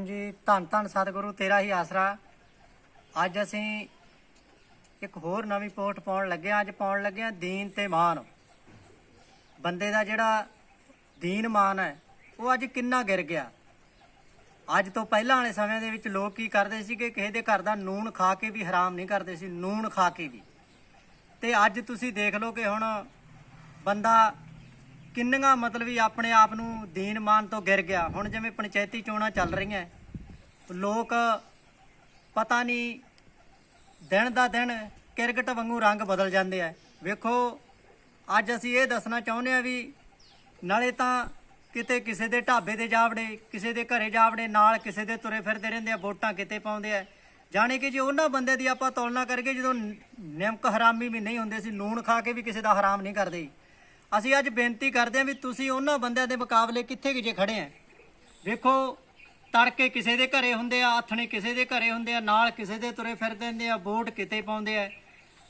ਹਾਂਜੀ, ਧੰਨ ਧੰਨ ਸਤਿਗੁਰੂ, ਤੇਰਾ ਹੀ ਆਸਰਾ। ਅੱਜ ਅਸੀਂ ਇੱਕ ਹੋਰ ਨਵੀਂ ਪੋਸਟ ਪਾਉਣ ਲੱਗੇ ਹਾਂ। ਅੱਜ ਪਾਉਣ ਲੱਗੇ ਹਾਂ ਦੀਨ ਤੇ ਮਾਨ। ਬੰਦੇ ਦਾ ਜਿਹੜਾ ਦੀਨ ਮਾਨ ਹੈ, ਉਹ ਅੱਜ ਕਿੰਨਾ ਗਿਰ ਗਿਆ। ਅੱਜ ਤੋਂ ਪਹਿਲਾਂ ਵਾਲੇ ਸਮੇਂ ਦੇ ਵਿੱਚ ਲੋਕ ਕੀ ਕਰਦੇ ਸੀ ਕਿ ਕਿਸੇ ਦੇ ਘਰ ਦਾ ਨੂਣ ਖਾ ਕੇ ਵੀ ਹਰਾਮ ਨਹੀਂ ਕਰਦੇ ਸੀ, ਨੂਣ ਖਾ ਕੇ ਵੀ। ਤੇ ਅੱਜ ਤੁਸੀਂ ਦੇਖ ਲਓ ਕਿ ਹੁਣ ਬੰਦਾ ਕਿੰਨੀਆਂ ਮਤਲਬ ਵੀ ਆਪਣੇ ਆਪ ਨੂੰ ਦੀਨ ਮਾਨ ਤੋਂ ਗਿਰ ਗਿਆ? ਹੁਣ ਜਿਵੇਂ ਪੰਚਾਇਤੀ ਚੋਣਾਂ ਚੱਲ ਰਹੀਆਂ, ਲੋਕ ਪਤਾ ਨਹੀਂ ਦਿਨ ਦਾ ਦਿਨ ਕ੍ਰਿਕਟ ਵਾਂਗੂ ਰੰਗ ਬਦਲ ਜਾਂਦੇ ਆ। ਵੇਖੋ, ਅੱਜ ਅਸੀਂ ਇਹ ਦੱਸਣਾ ਚਾਹੁੰਦੇ ਆ ਵੀ ਨਾਲੇ ਤਾਂ ਕਿਤੇ ਕਿਸੇ ਦੇ ਢਾਬੇ ਤੇ ਜਾਵੜੇ, ਕਿਸੇ ਦੇ ਘਰੇ ਜਾਵੜੇ, ਨਾਲ ਕਿਸੇ ਦੇ ਤੁਰੇ ਫਿਰਦੇ ਰਹਿੰਦੇ ਆ, ਵੋਟਾਂ ਕਿਤੇ ਪਾਉਂਦੇ ਆ। ਜਾਣੇ ਕਿ ਜੇ ਉਹਨਾਂ ਬੰਦੇ ਦੀ ਆਪਾਂ ਤੁਲਨਾ ਕਰਕੇ ਜਦੋਂ ਨਿਮਕ ਹਰਾਮੀ ਵੀ ਨਹੀਂ ਹੁੰਦੇ ਸੀ, ਲੂਣ ਖਾ ਕੇ ਵੀ ਕਿਸੇ ਦਾ ਹਰਾਮ ਨਹੀਂ ਕਰਦੇ। ਅਸੀਂ ਅੱਜ ਬੇਨਤੀ ਕਰਦੇ ਹਾਂ ਵੀ ਤੁਸੀਂ ਉਹਨਾਂ ਬੰਦਿਆਂ ਦੇ ਮੁਕਾਬਲੇ ਕਿੱਥੇ ਕਿ ਜੇ ਖੜੇ ਆ। ਵੇਖੋ, ਤੜਕੇ ਕਿਸੇ ਦੇ ਘਰੇ ਹੁੰਦੇ ਆ, ਆਥਣੇ ਕਿਸੇ ਦੇ ਘਰੇ ਹੁੰਦੇ ਆ, ਨਾਲ ਕਿਸੇ ਦੇ ਤੁਰੇ ਫਿਰਦੇ ਹੁੰਦੇ ਆ, ਵੋਟ ਕਿਤੇ ਪਾਉਂਦੇ ਆ।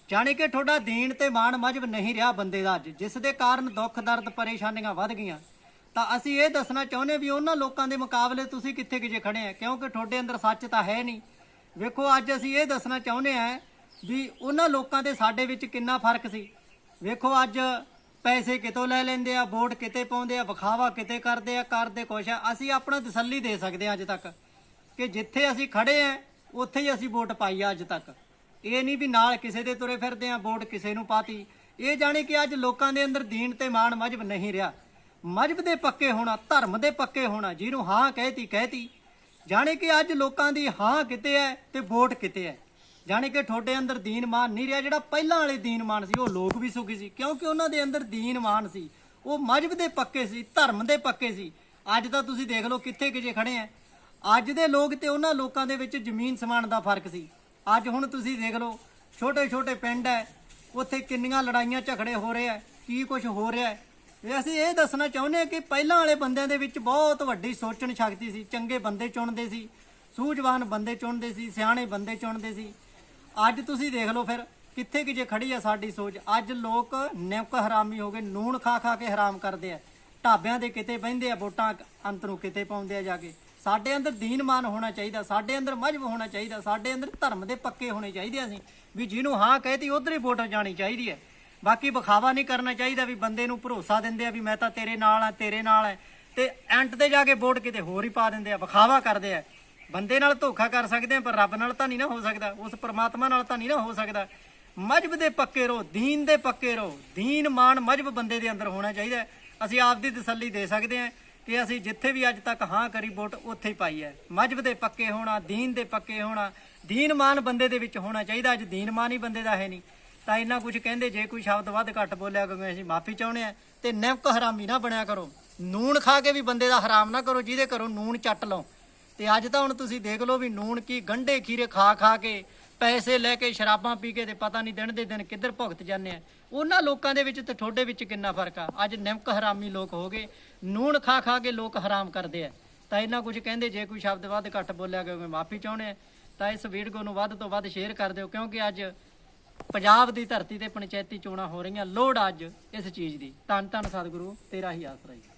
ਜਾਣੀ ਕਿ ਤੁਹਾਡਾ ਦੀਨ ਤੇ ਮਾਣ ਮਜਬ ਨਹੀਂ ਰਿਹਾ ਬੰਦੇ ਦਾ ਅੱਜ। ਜਿਸ ਦੇ ਕਾਰਨ ਦੁੱਖ, ਦਰਦ, ਪਰੇਸ਼ਾਨੀਆਂ ਵੱਧ ਗਈਆਂ। ਤਾਂ ਅਸੀਂ ਇਹ ਦੱਸਣਾ ਚਾਹੁੰਦੇ ਵੀ ਉਹਨਾਂ ਲੋਕਾਂ ਦੇ ਮੁਕਾਬਲੇ ਤੁਸੀਂ ਕਿੱਥੇ ਕਿਜੇ ਖੜੇ ਆ, ਕਿਉਂਕਿ ਤੁਹਾਡੇ ਅੰਦਰ ਸੱਚ ਤਾਂ ਹੈ ਨਹੀਂ। ਵੇਖੋ, ਅੱਜ ਅਸੀਂ ਇਹ ਦੱਸਣਾ ਚਾਹੁੰਦੇ ਆ ਵੀ ਉਹਨਾਂ ਲੋਕਾਂ ਦੇ ਸਾਡੇ ਵਿੱਚ ਕਿੰਨਾ ਫ਼ਰਕ ਸੀ। ਵੇਖੋ, ਅੱਜ ਪੈਸੇ ਕਿਤੋਂ ਲੈ ਲੈਂਦੇ ਆ, ਵੋਟ ਕਿਤੇ ਪਾਉਂਦੇ ਆ, ਵਿਖਾਵਾ ਕਿਤੇ ਕਰਦੇ ਆ, ਕਰਦੇ ਕੁਛ ਆ, ਅਸੀਂ ਆਪਣਾ ਤਸੱਲੀ ਦੇ ਸਕਦੇ ਆ ਅੱਜ ਤੱਕ ਕਿ ਜਿੱਥੇ ਅਸੀਂ ਖੜੇ ਆ, ਉੱਥੇ ਹੀ ਅਸੀਂ ਵੋਟ ਪਾਈ ਆ ਅੱਜ ਤੱਕ। ਇਹ ਨਹੀਂ ਵੀ ਨਾਲ ਕਿਸੇ ਦੇ ਤੁਰੇ ਫਿਰਦੇ ਆ, ਵੋਟ ਕਿਸੇ ਨੂੰ ਪਾਤੀ। ਇਹ ਜਾਣੇ ਕਿ ਅੱਜ ਲੋਕਾਂ ਦੇ ਅੰਦਰ ਦੀਨ ਤੇ ਮਾਣ ਮਜਬ ਨਹੀਂ ਰਿਹਾ। ਮਜਬ ਦੇ ਪੱਕੇ ਹੋਣਾ, ਧਰਮ ਦੇ ਪੱਕੇ ਹੋਣਾ, ਜਿਹਨੂੰ ਹਾਂ ਕਹਿਤੀ ਕਹਿਤੀ। ਜਾਣੇ ਕਿ ਅੱਜ ਲੋਕਾਂ ਦੀ ਹਾਂ ਕਿਤੇ ਹੈ ਤੇ ਵੋਟ ਕਿਤੇ ਹੈ। ਜਾਣੀ ਕਿ ਤੁਹਾਡੇ ਅੰਦਰ ਦੀਨ ਮਾਨ ਨਹੀਂ ਰਿਹਾ, ਜਿਹੜਾ ਪਹਿਲਾਂ ਵਾਲੇ ਦੀਨ ਮਾਨ ਸੀ, ਉਹ ਲੋਕ ਵੀ ਸੁਖੀ ਸੀ, ਕਿਉਂਕਿ ਉਹਨਾਂ ਦੇ ਅੰਦਰ ਦੀਨ ਮਾਨ ਸੀ। ਉਹ ਮਜਬ ਦੇ ਪੱਕੇ ਸੀ, ਧਰਮ ਦੇ ਪੱਕੇ ਸੀ। ਅੱਜ ਤਾਂ ਤੁਸੀਂ ਦੇਖ ਲਓ ਕਿੱਥੇ ਕਿਜੇ ਖੜੇ ਆ। ਅੱਜ ਦੇ ਲੋਕ ਤੇ ਉਹਨਾਂ ਲੋਕਾਂ ਦੇ ਵਿੱਚ ਜ਼ਮੀਨ ਸਮਾਨ ਦਾ ਫ਼ਰਕ ਸੀ। ਅੱਜ ਹੁਣ ਤੁਸੀਂ ਦੇਖ ਲਓ ਛੋਟੇ ਛੋਟੇ ਪਿੰਡ ਹੈ, ਉੱਥੇ ਕਿੰਨੀਆਂ ਲੜਾਈਆਂ ਝਗੜੇ ਹੋ ਰਹੇ ਆ, ਕੀ ਕੁਝ ਹੋ ਰਿਹਾ ਹੈ। ਅਸੀਂ ਇਹ ਦੱਸਣਾ ਚਾਹੁੰਦੇ ਹਾਂ ਕਿ ਪਹਿਲਾਂ ਵਾਲੇ ਬੰਦਿਆਂ ਦੇ ਵਿੱਚ ਬਹੁਤ ਵੱਡੀ ਸੋਚਣ ਸ਼ਕਤੀ ਸੀ, ਚੰਗੇ ਬੰਦੇ ਚੁਣਦੇ ਸੀ, ਸੂਝਵਾਨ ਬੰਦੇ ਚੁਣਦੇ ਸੀ, ਸਿਆਣੇ ਬੰਦੇ ਚੁਣਦੇ ਸੀ। ਅੱਜ ਤੁਸੀਂ ਦੇਖ ਲਓ ਫਿਰ ਕਿੱਥੇ ਕਿ ਜੇ ਖੜੀ ਆ ਸਾਡੀ ਸੋਚ। ਅੱਜ ਲੋਕ ਨਿਮਕ ਹਰਾਮੀ ਹੋ ਗਏ, ਨੂਣ ਖਾ ਖਾ ਕੇ ਹਰਾਮ ਕਰਦੇ ਆ। ਢਾਬਿਆਂ ਦੇ ਕਿਤੇ ਬਹਿੰਦੇ ਆ, ਵੋਟਾਂ ਅੰਤ ਨੂੰ ਕਿਤੇ ਪਾਉਂਦੇ ਆ ਜਾ ਕੇ। ਸਾਡੇ ਅੰਦਰ ਦੀਨਮਾਨ ਹੋਣਾ ਚਾਹੀਦਾ, ਸਾਡੇ ਅੰਦਰ ਮਜਬ ਹੋਣਾ ਚਾਹੀਦਾ, ਸਾਡੇ ਅੰਦਰ ਧਰਮ ਦੇ ਪੱਕੇ ਹੋਣੇ ਚਾਹੀਦੇ ਅਸੀਂ। ਵੀ ਜਿਹਨੂੰ ਹਾਂ ਕਹਿਤੀ, ਉਧਰ ਹੀ ਵੋਟ ਜਾਣੀ ਚਾਹੀਦੀ ਹੈ ਬਾਕੀ ਵਿਖਾਵਾ ਨਹੀਂ ਕਰਨਾ ਚਾਹੀਦਾ ਵੀ ਬੰਦੇ ਨੂੰ ਭਰੋਸਾ ਦਿੰਦੇ ਆ ਵੀ ਮੈਂ ਤਾਂ ਤੇਰੇ ਨਾਲ ਆ, ਤੇਰੇ ਨਾਲ ਆ। ਤੇ ਐਂਟ ਤੇ ਜਾ ਕੇ ਵੋਟ ਕਿਤੇ ਹੋਰ ਹੀ ਪਾ ਦਿੰਦੇ ਆ, ਵਿਖਾਵਾ ਕਰਦੇ ਆ। ਬੰਦੇ ਨਾਲ ਧੋਖਾ ਕਰ ਸਕਦੇ ਆ ਪਰ ਰੱਬ ਨਾਲ ਤਾਂ ਨਹੀਂ ਨਾ ਹੋ ਸਕਦਾ। ਉਸ ਪਰਮਾਤਮਾ ਨਾਲ ਤਾਂ ਨਹੀਂ ਨਾ ਹੋ ਸਕਦਾ। ਮਜਬ ਦੇ ਪੱਕੇ ਰਹੋ, ਦੀਨ ਦੇ ਪੱਕੇ ਰਹੋ। ਦੀਨ ਮਾਨ ਮਜਬ ਬੰਦੇ ਦੇ ਅੰਦਰ ਹੋਣਾ ਚਾਹੀਦਾ ਅਸੀਂ ਆਪ ਦੀ ਤਸੱਲੀ ਦੇ ਸਕਦੇ ਹਾਂ ਕਿ ਅਸੀਂ ਜਿੱਥੇ ਵੀ ਅੱਜ ਤੱਕ ਹਾਂ ਕਰੀ ਵੋਟ, ਉੱਥੇ ਹੀ ਪਾਈ ਹੈ। ਮਜਬ ਦੇ ਪੱਕੇ ਹੋਣਾ, ਦੀਨ ਦੇ ਪੱਕੇ ਹੋਣਾ, ਦੀਨ ਮਾਨ ਬੰਦੇ ਦੇ ਵਿੱਚ ਹੋਣਾ ਚਾਹੀਦਾ। ਅੱਜ ਦੀਨ ਮਾਨ ਹੀ ਬੰਦੇ ਦਾ ਹੈ ਨਹੀਂ। ਤਾਂ ਇੰਨਾ ਕੁਝ ਕਹਿੰਦੇ, ਜੇ ਕੋਈ ਸ਼ਬਦ ਵੱਧ ਘੱਟ ਬੋਲਿਆ ਕਿਉਂਕਿ ਅਸੀਂ ਮਾਫੀ ਚਾਹੁੰਦੇ ਆ ਤੇ ਨਿਮਕ ਹਰਾਮੀ ਨਾ ਬਣਿਆ ਕਰੋ। ਨੂਣ ਖਾ ਕੇ ਵੀ ਬੰਦੇ ਦਾ ਹਰਾਮ ਨਾ ਕਰੋ, ਜਿਹਦੇ ਘਰੋਂ ਨੂਣ ਚੱਟ ਲਓ। ਤੇ ਅੱਜ ਤਾਂ ਹੁਣ ਤੁਸੀਂ ਦੇਖ ਲਓ ਵੀ ਨੂਣ ਕੀ ਗੰਢੇ ਖੀਰੇ ਖਾ ਖਾ ਕੇ ਪੈਸੇ ਲੈ ਕੇ ਸ਼ਰਾਬਾਂ ਪੀ ਕੇ ਤੇ ਪਤਾ ਨਹੀਂ ਦਿਨ ਦੇ ਦਿਨ ਕਿੱਧਰ ਭੁਗਤ ਜਾਂਦੇ ਆ। ਉਹਨਾਂ ਲੋਕਾਂ ਦੇ ਵਿੱਚ ਤੇ ਤੁਹਾਡੇ ਵਿੱਚ ਕਿੰਨਾ ਫ਼ਰਕ ਆ? ਅੱਜ ਨਿਮਕ ਹਰਾਮੀ ਲੋਕ ਹੋ ਗਏ, ਨੂਣ ਖਾ ਖਾ ਕੇ ਲੋਕ ਹਰਾਮ ਕਰਦੇ ਆ। ਤਾਂ ਇਹਨਾਂ ਕੁਝ ਕਹਿੰਦੇ, ਜੇ ਕੋਈ ਸ਼ਬਦ ਵੱਧ ਘੱਟ ਬੋਲਿਆ ਗਿਆ, ਮੈਂ ਮਾਫੀ ਚਾਹੁੰਦੇ ਆ ਤਾਂ ਇਸ ਵੀਡੀਓ ਨੂੰ ਵੱਧ ਤੋਂ ਵੱਧ ਸ਼ੇਅਰ ਕਰ ਦਿਓ, ਕਿਉਂਕਿ ਅੱਜ ਪੰਜਾਬ ਦੀ ਧਰਤੀ ਤੇ ਪੰਚਾਇਤੀ ਚੋਣਾਂ ਹੋ ਰਹੀਆਂ। ਲੋੜ ਅੱਜ ਇਸ ਚੀਜ਼ ਦੀ। ਧੰਨ ਧੰਨ ਸਤਿਗੁਰੂ, ਤੇਰਾ ਹੀ ਆਸਰਾ ਜੀ।